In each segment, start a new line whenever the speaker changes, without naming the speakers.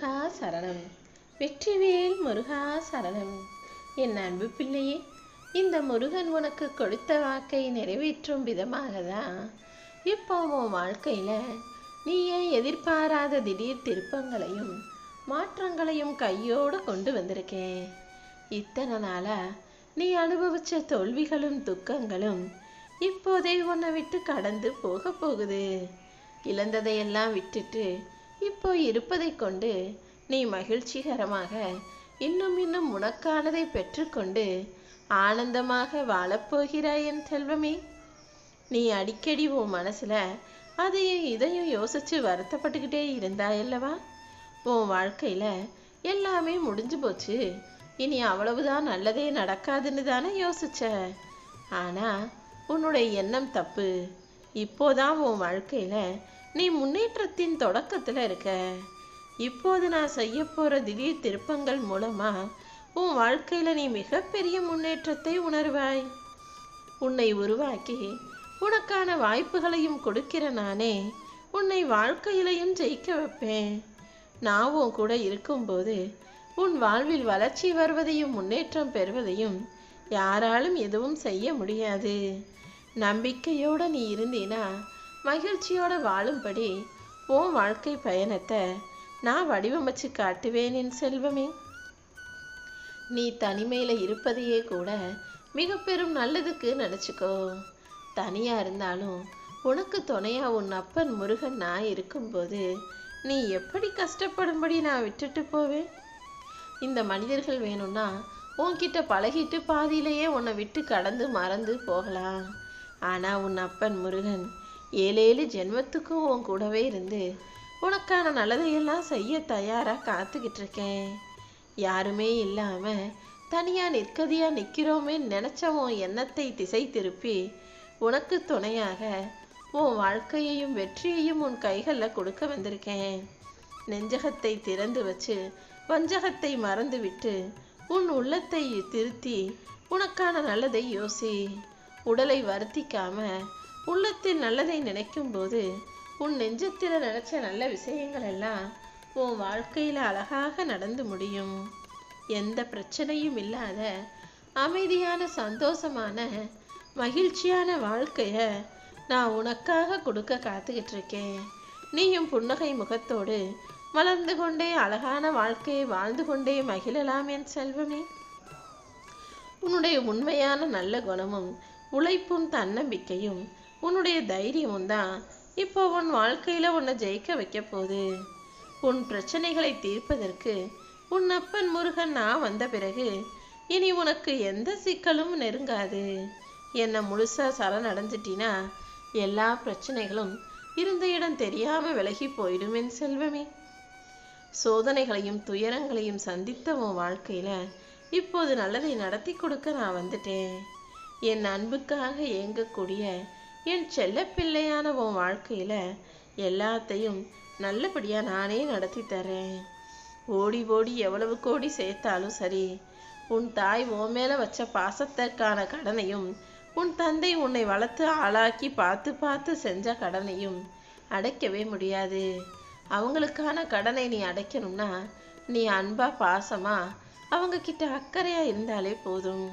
முருகா சரணம். வெற்றிவேல் முருகா சரணம். என் அன்பு பிள்ளையே இந்த முருகன் உனக்கு கொடுத்த வாக்கை நிறைவேற்றும் விதமாக தான் இப்போ உன் வாழ்க்கையில் நீயே எதிர்பாராத திடீர் திருப்பங்களையும் மாற்றங்களையும் கையோடு கொண்டு வந்திருக்கேன். இத்தனை நாளா நீ அனுபவிச்ச தோல்விகளும் துக்கங்களும் இப்போதே உன்னை விட்டு கடந்து போக போகுது. இழந்ததையெல்லாம் விட்டுட்டு இப்போ இருப்பதை கொண்டு நீ மகிழ்ச்சிகரமாக இன்னும் இன்னும் உனக்கானதை பெற்றுக்கொண்டு ஆனந்தமாக வாழப்போகிறாய் என் செல்வமே. நீ அடிக்கடி உன் மனசுல அதையும் இதையும் யோசிச்சு வருத்தப்பட்டுக்கிட்டே இருந்தாயல்லவா உன் வாழ்க்கையில எல்லாமே முடிஞ்சு போச்சு. இனி அவ்வளவுதான் நல்லதே நடக்காதுன்னு தானே யோசிச்ச. ஆனா உன்னுடைய எண்ணம் தப்பு. இப்போதான் உன் வாழ்க்கையில நீ முன்னேற்றத்தின் தொடக்கத்தில் இருக்க. இப்போது நான் செய்ய போகிற திடீர் திருப்பங்கள் மூலமாக உன் வாழ்க்கையில் நீ மிகப்பெரிய முன்னேற்றத்தை உணர்வாய். உன்னை உருவாக்கி உனக்கான வாய்ப்புகளையும் கொடுக்கிற நானே உன்னை வாழ்க்கையிலையும் ஜெயிக்க வைப்பேன். நான் உன் கூட இருக்கும்போது உன் வாழ்வில் வளர்ச்சி வருவதையும் முன்னேற்றம் பெறுவதையும் யாராலும் எதுவும் செய்ய முடியாது. நம்பிக்கையோடு நீ இருந்தீனா மகிழ்ச்சியோடு வாழும்படி உன் வாழ்க்கை பயணத்தை நான் வடிவமைச்சு காட்டுவேன் என் செல்வமே. நீ தனிமையில் இருப்பதையே கூட மிக பெரும் நல்லதுக்கு நினச்சிக்கோ. தனியாக இருந்தாலும் உனக்கு துணையாக உன் அப்பன் முருகன் நான் இருக்கும்போது நீ எப்படி கஷ்டப்படும்படி நான் விட்டுட்டு போவேன்? இந்த மனிதர்கள் வேணும்னா உன்கிட்ட பழகிட்டு பாதியிலேயே உன்னை விட்டு கடந்து மறந்து போகலாம். ஆனால் உன் அப்பன் முருகன் ஏழேழு ஜென்மத்துக்கும் உன் கூடவே இருந்து உனக்கான நல்லதையெல்லாம் செய்ய தயாராக காத்துக்கிட்டு இருக்கேன் யாருமே இல்லாம தனியா நிற்கதியா நிற்கிறோமே நினச்ச உன் எண்ணத்தை திசை திருப்பி உனக்கு துணையாக உன் வாழ்க்கையையும் வெற்றியையும் உன் கைகளில் கொடுக்க வந்திருக்கேன். நெஞ்சகத்தை திறந்து வச்சு வஞ்சகத்தை மறந்துவிட்டு உன் உள்ளத்தை திருத்தி உனக்கான நல்லதை யோசி. உடலை வருத்திக்காம உள்ளத்தில் நல்லதை நினைக்கும் போது உன் நெஞ்சத்தில் நினைச்ச நல்ல விஷயங்கள் எல்லாம் உன் வாழ்க்கையில் அழகாக நடந்து முடியும். எந்த பிரச்சனையும் இல்லாத அமைதியான சந்தோஷமான மகிழ்ச்சியான வாழ்க்கையை நான் உனக்காக கொடுக்க காத்துக்கிட்டு இருக்கேன் நீயும் புன்னகை முகத்தோடு வளர்ந்து கொண்டே அழகான வாழ்க்கையை வாழ்ந்து கொண்டே மகிழலாம் என் செல்வமே. உன்னுடைய உண்மையான நல்ல குணமும் உழைப்பும் தன்னம்பிக்கையும் உன்னுடைய தைரியமும் தான் இப்போ உன் வாழ்க்கையில உன்னை ஜெயிக்க வைக்க போகுது. உன் பிரச்சனைகளை தீர்ப்பதற்கு உன் அப்பன் முருகன் நான் வந்த பிறகு இனி உனக்கு எந்த சிக்கலும் நெருங்காது. என்னை முழுசா சரணடைஞ்சிட்டினா எல்லா பிரச்சனைகளும் இருந்த இடம் தெரியாம விலகி போயிடும் என் செல்வமே. சோதனைகளையும் துயரங்களையும் சந்தித்த உன் வாழ்க்கையில இப்போது நல்லதை நடத்தி கொடுக்க நான் வந்துட்டேன். என் அன்புக்காக ஏங்கக்கூடிய என் செல்ல பிள்ளையான உன் வாழ்க்கையில எல்லாத்தையும் நல்லபடியா நானே நடத்தி தரேன் ஓடி ஓடி எவ்வளவு கோடி சேர்த்தாலும் சரி உன் தாய் உன் மேல வச்ச பாசத்திற்கான கடனையும் உன் தந்தை உன்னை வளர்த்து ஆளாக்கி பார்த்து பார்த்து செஞ்ச கடனையும் அடைக்கவே முடியாது. அவங்களுக்கான கடனை நீ அடைக்கணும்னா நீ அன்பா பாசமா அவங்க கிட்ட அக்கறையா இருந்தாலே போதும்.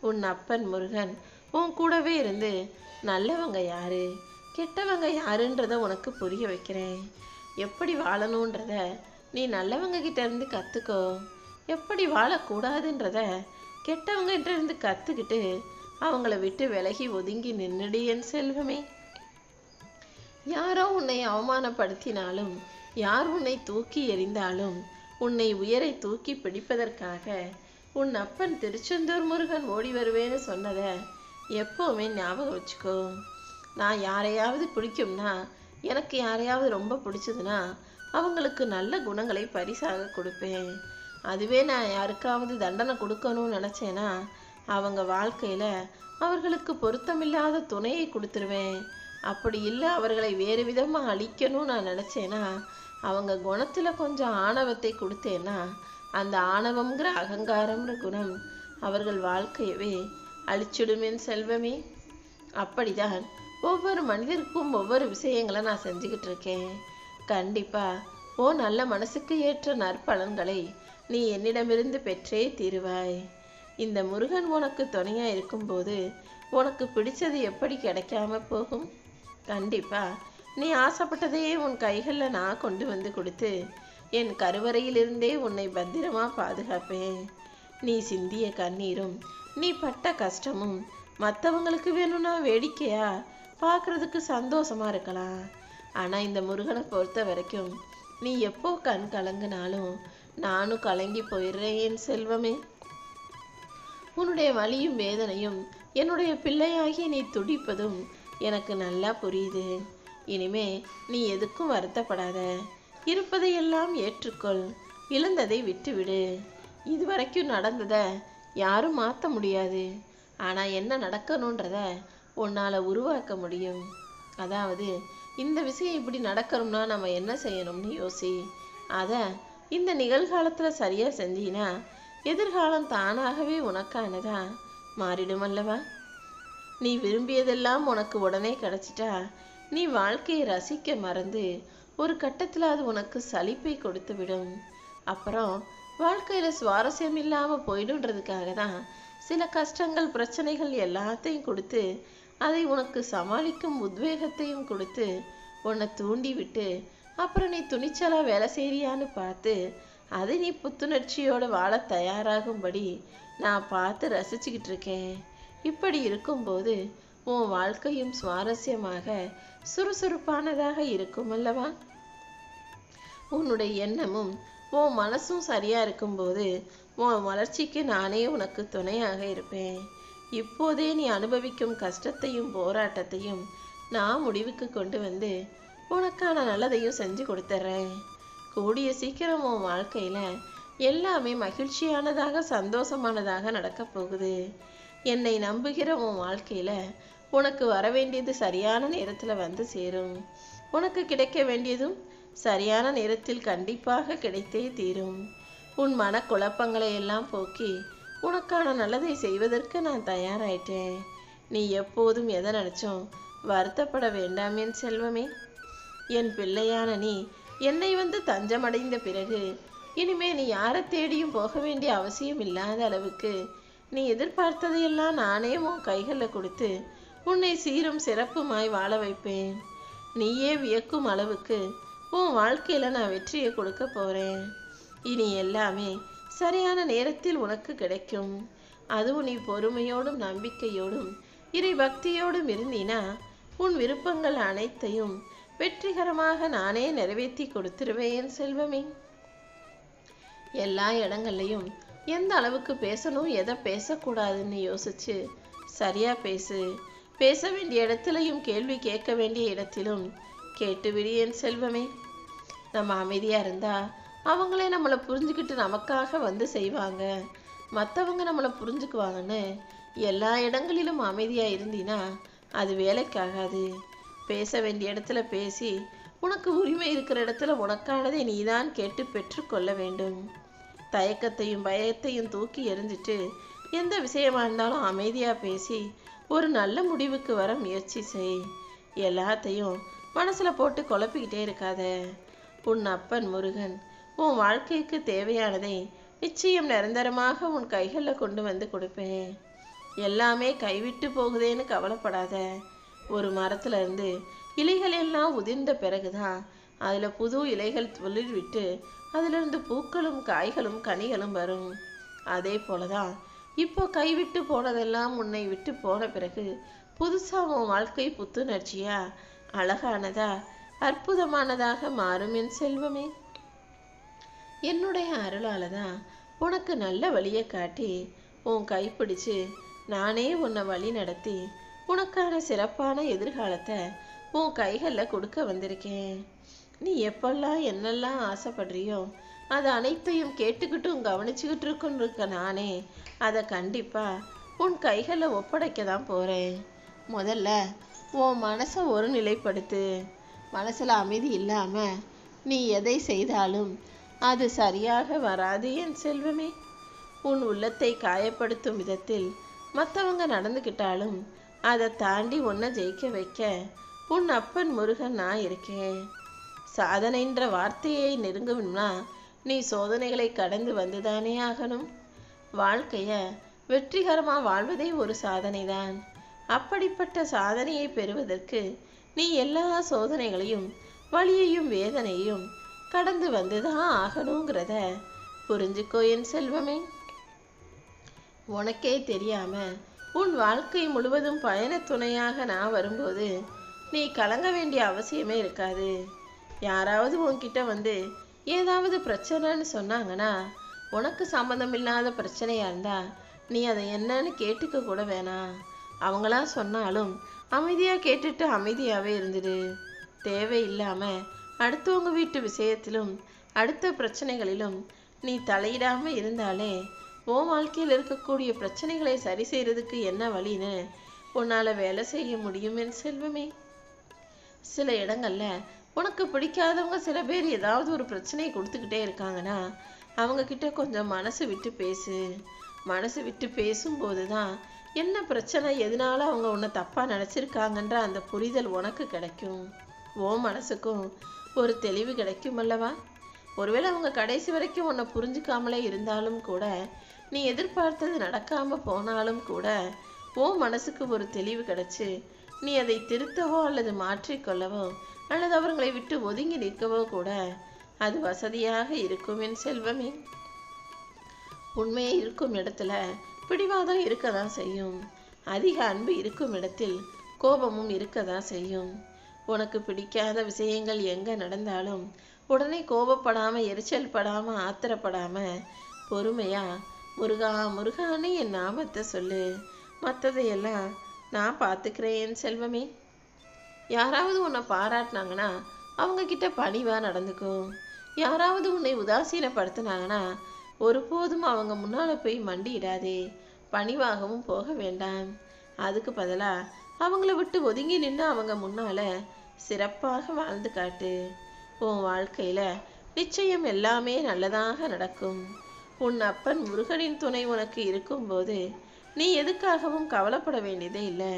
உன் அப்பன் முருகன் உன் கூடவே இருந்து நல்லவங்க யாரு? கெட்டவங்க யாருன்றத உனக்கு புரிய வைக்கிறேன். எப்படி வாழணுன்றத நீ நல்லவங்க கிட்ட இருந்து கற்றுக்கோ எப்படி வாழக்கூடாதுன்றத கெட்டவங்க கிட்ட இருந்து கற்றுக்கிட்டு அவங்கள விட்டு விலகி ஒதுங்கி நின்றுடு என் செல்வமே. யாரோ உன்னை அவமானப்படுத்தினாலும் யார் உன்னை தூக்கி எறிந்தாலும் உன்னை உயரை தூக்கி பிடிப்பதற்காக உன் அப்பன் திருச்செந்தூர் முருகன் ஓடி வருவேன்னு சொன்னதை எப்போவுமே ஞாபகம் வச்சுக்கோ. நான் யாரையாவது பிடிக்கும்னா எனக்கு யாரையாவது ரொம்ப பிடிச்சதுன்னா அவங்களுக்கு நல்ல குணங்களை பரிசாக கொடுப்பேன். அதுவே நான் யாருக்காவது தண்டனை கொடுக்கணும்னு நினச்சேன்னா அவங்க வாழ்க்கையில் அவர்களுக்கு பொருத்தமில்லாத துணையை கொடுத்துருவேன். அப்படி இல்லை அவர்களை வேறு விதமாக அழிக்கணும்னு நான் நினச்சேன்னா அவங்க குணத்தில் கொஞ்சம் ஆணவத்தை கொடுத்தேன்னா அந்த ஆணவம்ங்கிற அகங்காரம்ங்கிற குணம் அவர்கள் வாழ்க்கையவே அழிச்சிடுமேன் செல்வமே. அப்படிதான் ஒவ்வொரு மனிதருக்கும் ஒவ்வொரு விஷயங்களை நான் செஞ்சுக்கிட்டு இருக்கேன். கண்டிப்பா ஓ நல்ல மனசுக்கு ஏற்ற நற்பலன்களை நீ என்னிடமிருந்து பெற்றே தீருவாய். இந்த முருகன் உனக்கு துணையா இருக்கும்போது உனக்கு பிடிச்சது எப்படி கிடைக்காம போகும்? கண்டிப்பா நீ ஆசைப்பட்டதையே உன் கைகளில் நான் கொண்டு வந்து கொடுத்து என் கருவறையிலிருந்தே உன்னை பத்திரமா பாதுகாப்பேன். நீ சிந்திய கண்ணீரும் நீ பட்ட கஷ்டமும் மற்றவங்களுக்கு வேணும்னா வேடிக்கையா? பார்க்கறதுக்கு சந்தோஷமா இருக்கலாம். ஆனால் இந்த முருகனை பொறுத்த வரைக்கும் நீ எப்போ கண் கலங்கினாலும் நானும் கலங்கி போயிடுறேன் என் செல்வமே. உன்னுடைய வலியும் வேதனையும் என்னுடைய பிள்ளையாகி நீ துடிப்பதும் எனக்கு நல்லா புரியுது. இனிமே நீ எதுக்கும் வருத்தப்படாத. இருப்பதையெல்லாம் ஏற்றுக்கொள். இழந்ததை விட்டுவிடு. இதுவரைக்கும் நடந்ததை யாரும் மாற்ற முடியாது. ஆனா என்ன நடக்கணுன்றத உன்னால உருவாக்க முடியும். அதாவது இந்த விஷயம் இப்படி நடக்கணும்னா நம்ம என்ன செய்யணும்னு யோசி. அத இந்த நிகழ்காலத்துல சரியா செஞ்சீனா எதிர்காலம் தானாகவே உனக்கானதா மாறிடும் அல்லவா? நீ விரும்பியதெல்லாம் உனக்கு உடனே கிடைச்சிட்டா நீ வாழ்க்கையை ரசிக்க மறந்து ஒரு கட்டத்துல அது உனக்கு சலிப்பை கொடுத்து விடும் அப்புறம் வாழ்க்கையில சுவாரஸ்யம் இல்லாம போயிடுன்றதுக்காக தான் சில கஷ்டங்கள் பிரச்சனைகள் எல்லாத்தையும் கொடுத்து அதை உனக்கு சமாளிக்கும் உத்வேகத்தையும் கொடுத்து உன்னை தூண்டி விட்டு அப்புறம் நீ துணிச்சலா வேலை செய்யறியான்னு பார்த்து அதை நீ புத்துணர்ச்சியோட வாழ தயாராகும்படி நான் பார்த்து ரசிச்சுக்கிட்டு இருக்கேன். இப்படி இருக்கும்போது உன் வாழ்க்கையும் சுவாரஸ்யமாக சுறுசுறுப்பானதாக இருக்கும் அல்லவா? உன்னுடைய எண்ணமும் உன் மனசும் சரியா இருக்கும்போது உன் வளர்ச்சிக்கு நானே உனக்கு துணையாக இருப்பேன். இப்போதே நீ அனுபவிக்கும் கஷ்டத்தையும் போராட்டத்தையும் நான் முடிவுக்கு கொண்டு வந்து உனக்கான நல்லதையும் செஞ்சு கொடுத்துட்றேன் கூடிய சீக்கிரம் உன் வாழ்க்கையில எல்லாமே மகிழ்ச்சியானதாக சந்தோஷமானதாக நடக்கப் போகுது. என்னை நம்புகிற உன் வாழ்க்கையில உனக்கு வர வேண்டியது சரியான நேரத்தில் வந்து சேரும். உனக்கு கிடைக்க வேண்டியதும் சரியான நேரத்தில் கண்டிப்பாக கிடைத்தே தீரும். உன் மனக்குழப்பங்களை எல்லாம் போக்கி உனக்கான நல்லதை செய்வதற்கு நான் தயாராயிட்டேன். நீ எப்போதும் எதை நினைச்சும் வருத்தப்பட வேண்டாம் என் செல்வமே. என் பிள்ளையான நீ என்னை வந்து தஞ்சமடைந்த பிறகு இனிமே நீ யாரை தேடியும் போக வேண்டிய அவசியம் இல்லாத அளவுக்கு நீ எதிர்பார்த்ததையெல்லாம் நானே உன் கைகளில் கொடுத்து உன்னை சீரும் சிறப்புமாய் வாழ வைப்பேன். நீயே வியக்கும் அளவுக்கு உன் வாழ்க்கையில நான் வெற்றியை கொடுக்க போறேன். இனி எல்லாமே சரியான நேரத்தில் உனக்கு கிடைக்கும். அதுவும் நீ பொறுமையோடும் நம்பிக்கையோடும் இறை பக்தியோடும் இருந்தினா உன் விருப்பங்கள் அனைத்தையும் வெற்றிகரமாக நானே நிறைவேற்றி கொடுத்துருவேன் செல்வமே. எல்லா இடங்கள்லையும் எந்த அளவுக்கு பேசணும் எதை பேசக்கூடாதுன்னு யோசிச்சு சரியா பேசு. பேச வேண்டிய இடத்துலையும் கேள்வி கேட்க வேண்டிய இடத்திலும் கேட்டுவிடு என் செல்வமே. நம்ம அமைதியாக இருந்தால் அவங்களே நம்மளை புரிஞ்சுக்கிட்டு நமக்காக வந்து செய்வாங்க. மற்றவங்க நம்மளை புரிஞ்சுக்குவாங்கன்னு எல்லா இடங்களிலும் அமைதியாக இருந்தினா அது வேலைக்காகாது. பேச வேண்டிய இடத்துல பேசி உனக்கு உரிமை இருக்கிற இடத்துல உனக்கானதை நீதான் கேட்டு பெற்றுக்கொள்ள வேண்டும். தயக்கத்தையும் பயத்தையும் தூக்கி எறிஞ்சிட்டு எந்த விஷயமா இருந்தாலும் அமைதியாக பேசி ஒரு நல்ல முடிவுக்கு வர முயற்சி செய். எல்லாத்தையும் மனசில் போட்டு குழப்பிக்கிட்டே இருக்காத. உன் அப்பன் முருகன் உன் வாழ்க்கைக்கு தேவையானதை நிச்சயம் நிரந்தரமாக உன் கைகளில் கொண்டு வந்து கொடுப்பேன். எல்லாமே கைவிட்டு போகுதேன்னு கவலைப்படாத. ஒரு மரத்துலேருந்து இலைகள் எல்லாம் உதிர்ந்த பிறகுதான் அதில் புது இலைகள் துளிர் விட்டு அதிலிருந்து பூக்களும் காய்களும் கனிகளும் வரும். அதே போலதான் இப்போ கைவிட்டு போனதெல்லாம் உன்னை விட்டு போன பிறகு புதுசாக உன் வாழ்க்கை புத்துணர்ச்சியாக அழகானதா அற்புதமானதாக மாறும் என் செல்வமே. என்னுடைய அருளால தான் உனக்கு நல்ல வழியை காட்டி உன் கைப்பிடிச்சு நானே உன்னை வழி நடத்தி உனக்கான சிறப்பான எதிர்காலத்தை உன் கைகளில் கொடுக்க வந்திருக்கேன். நீ எப்பெல்லாம் என்னெல்லாம் ஆசைப்படுறியோ அது அனைத்தையும் கேட்டுக்கிட்டும் கவனிச்சுக்கிட்டு இருக்குன்னு இருக்க நானே அதை கண்டிப்பாக உன் கைகளில் ஒப்படைக்க தான் போகிறேன் முதல்ல உன் மனசை ஒரு நிலைப்படுத்து. மனசில் அமைதி இல்லாமல் நீ எதை செய்தாலும் அது சரியாக வராது என் செல்வமே. உன் உள்ளத்தை காயப்படுத்தும் விதத்தில் மற்றவங்க நடந்துக்கிட்டாலும் அதை தாண்டி உன்னை ஜெயிக்க வைக்க உன் அப்பன் முருகன் நான் இருக்கேன். சாதனைன்ற வார்த்தையை நெருங்கணும்னா நீ சோதனைகளை கடந்து வந்துதானே ஆகணும். வாழ்க்கைய வெற்றிகரமாக வாழ்வதே ஒரு சாதனை தான் அப்படிப்பட்ட சாதனையை பெறுவதற்கு நீ எல்லா சோதனைகளையும் வழியையும் வேதனையும் கடந்து வந்துதான் ஆகணுங்கிறத புரிஞ்சுக்கோ என் செல்வமே. உனக்கே தெரியாம உன் வாழ்க்கை முழுவதும் பயண துணையாக நான் வரும்போது நீ கலங்க வேண்டிய அவசியமே இருக்காது. யாராவது உன்கிட்ட வந்து ஏதாவது பிரச்சனைன்னு சொன்னாங்கன்னா உனக்கு சம்மந்தம் இல்லாத பிரச்சனையா இருந்தா நீ அதை என்னன்னு கேட்டுக்க கூட வேணாம். அவங்களா சொன்னாலும் அமைதியாக கேட்டுட்டு அமைதியாகவே இருந்துடு. தேவையில்லாமல் அடுத்தவங்க வீட்டு விஷயத்திலும் அடுத்த பிரச்சனைகளிலும் நீ தலையிடாமல் இருந்தாலே உன் வாழ்க்கையில் இருக்கக்கூடிய பிரச்சனைகளை சரி செய்கிறதுக்கு என்ன வழின்னு உன்னால் வேலை செய்ய முடியும் என் செல்வமே. சில இடங்களில் உனக்கு பிடிக்காதவங்க சில பேர் ஏதாவது ஒரு பிரச்சனையை கொடுத்துக்கிட்டே இருக்காங்கன்னா அவங்கக்கிட்ட கொஞ்சம் மனசு விட்டு பேசு. மனசு விட்டு பேசும்போது தான் என்ன பிரச்சனை? எதனால அவங்க உன்னை தப்பாக நினச்சிருக்காங்கன்ற அந்த புரிதல் உனக்கு கிடைக்கும். ஓ மனசுக்கும் ஒரு தெளிவு கிடைக்கும் அல்லவா? ஒருவேளை அவங்க கடைசி வரைக்கும் உன்னை புரிஞ்சுக்காமலே இருந்தாலும் கூட நீ எதிர்பார்த்தது நடக்காமல் போனாலும் கூட ஓ மனசுக்கு ஒரு தெளிவு கிடைச்சி நீ அதை திருத்தவோ அல்லது மாற்றிக்கொள்ளவோ அல்லது அவர்களை விட்டு ஒதுங்கி நிற்கவோ கூட அது வசதியாக இருக்கும் என் செல்வமே. உண்மையே இருக்கும் இடத்துல பிடிவாதம் இருக்க தான் செய்யும்? அதிக அன்பு இருக்கும் இடத்தில் கோபமும் இருக்க தான் செய்யும்? உனக்கு பிடிக்காத விஷயங்கள் எங்க நடந்தாலும் உடனே கோபப்படாம எரிச்சல் படாம ஆத்திரப்படாம பொறுமையா முருகா முருகான்னு என் நாமத்தை சொல்லு. மற்றதையெல்லாம் நான் பார்த்துக்கிறேன் செல்வமே. யாராவது உன்னை பாராட்டினாங்கன்னா அவங்க கிட்ட பணிவா நடந்துக்கும் யாராவது உன்னை உதாசீனப்படுத்தினாங்கன்னா ஒருபோதும் அவங்க முன்னால போய் மண்டியிடாதே. பணிவாகவும் போக வேண்டாம். அதுக்கு பதிலா அவங்கள விட்டு ஒதுங்கி நின்று அவங்க முன்னால சிறப்பாக வாழ்ந்து காட்டு. உன் வாழ்க்கையில நிச்சயம் எல்லாமே நல்லதாக நடக்கும். உன் அப்பன் முருகனின் துணை உனக்கு இருக்கும்போது நீ எதுக்காகவும் கவலைப்பட வேண்டியதே இல்லை.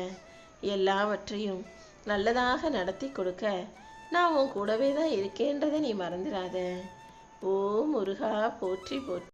எல்லாவற்றையும் நல்லதாக நடத்தி கொடுக்க நான் உன் கூடவே தான் இருக்கேன்றதை நீ மறந்துடாத. ஓ முருகா போற்றி போற்றி.